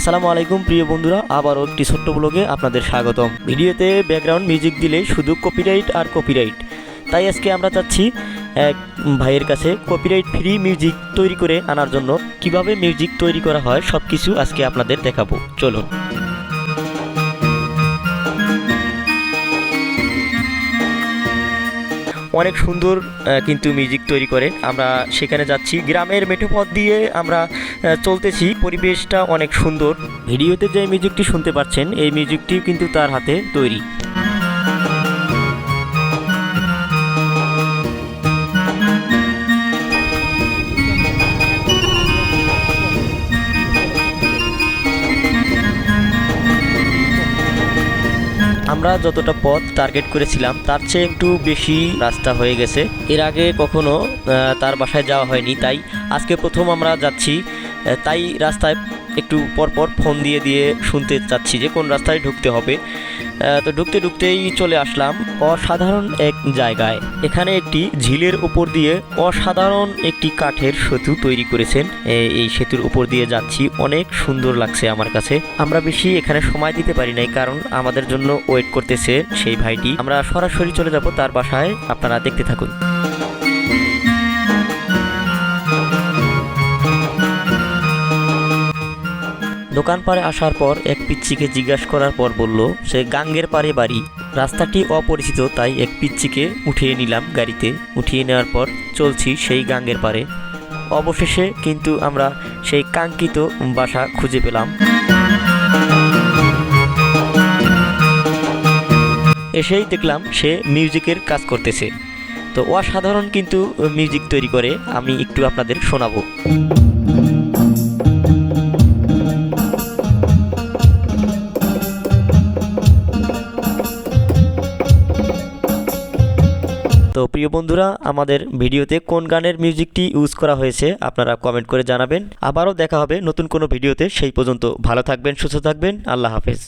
আসসালামু আলাইকুম, প্রিয় বন্ধুরা। আবারও একটি ছোট্ট ব্লগে আপনাদের স্বাগতম। ভিডিওতে ব্যাকগ্রাউন্ড মিউজিক দিলে শুধু কপিরাইট আর কপিরাইট তাই আজকে আমরা চাচ্ছি এক ভাইয়ের কাছে কপিরাইট ফ্রি মিউজিক তৈরি করে আনার জন্য কীভাবে মিউজিক তৈরি করা হয় সব কিছু আজকে আপনাদের দেখাবো। চলুন। অনেক সুন্দর কিন্তু মিউজিক তৈরি করে। আমরা সেখানে যাচ্ছি। গ্রামের মেঠো পথ দিয়ে আমরা চলতেছি। পরিবেশটা অনেক সুন্দর। ভিডিওতে যে মিউজিকটি শুনতে পাচ্ছেন, এই মিউজিকটি কিন্তু তার হাতে তৈরি। আমরা যতটা পথ টার্গেট করেছিলাম, তার চেয়ে একটু বেশি রাস্তা হয়ে গেছে। এর আগে কখনো তার বাসায় যাওয়া হয়নি, তাই আজকে প্রথম আমরা যাচ্ছি তাই রাস্তায় একটু পরপর ফোন দিয়ে দিয়ে শুনতে চাচ্ছি যে কোন রাস্তায় ঢুকতে হবে। তো ঢুকতে ঢুকতেই চলে আসলাম অসাধারণ এক জায়গায়। এখানে একটি ঝিলের উপর দিয়ে অসাধারণ একটি কাঠের সেতু তৈরি করেছেন। এই সেতুর উপর দিয়ে যাচ্ছি, অনেক সুন্দর লাগছে আমার কাছে। আমরা বেশি এখানে সময় দিতে পারি নাই, কারণ আমাদের জন্য ওয়েট করতেছে সেই ভাইটি। আমরা সরাসরি চলে যাব তার বাসায়, আপনারা দেখতে থাকুন। দোকান পাড়ে আসার পর এক পিচ্চিকে জিজ্ঞাসা করার পর বলল, সে গাঙ্গের পাড়ে বাড়ি। রাস্তাটি অপরিচিত, তাই এক পিচ্চিকে উঠিয়ে নিলাম গাড়িতে। উঠিয়ে নেওয়ার পর চলছি সেই গাঙ্গের পাড়ে। অবশেষে কিন্তু আমরা সেই কাঙ্ক্ষিত বাসা খুঁজে পেলাম। এসেই দেখলাম সে মিউজিকের কাজ করতেছে। তো অসাধারণ কিন্তু মিউজিক তৈরি করে, আমি একটু আপনাদের শোনাবো। তো প্রিয় বন্ধুরা, আমাদের ভিডিওতে কোন গানের মিউজিকটি ইউজ করা হয়েছে আপনারা কমেন্ট করে জানাবেন। আবারও দেখা হবে নতুন কোনো ভিডিওতে। সেই পর্যন্ত ভালো থাকবেন, সুস্থ থাকবেন। আল্লাহ হাফেজ।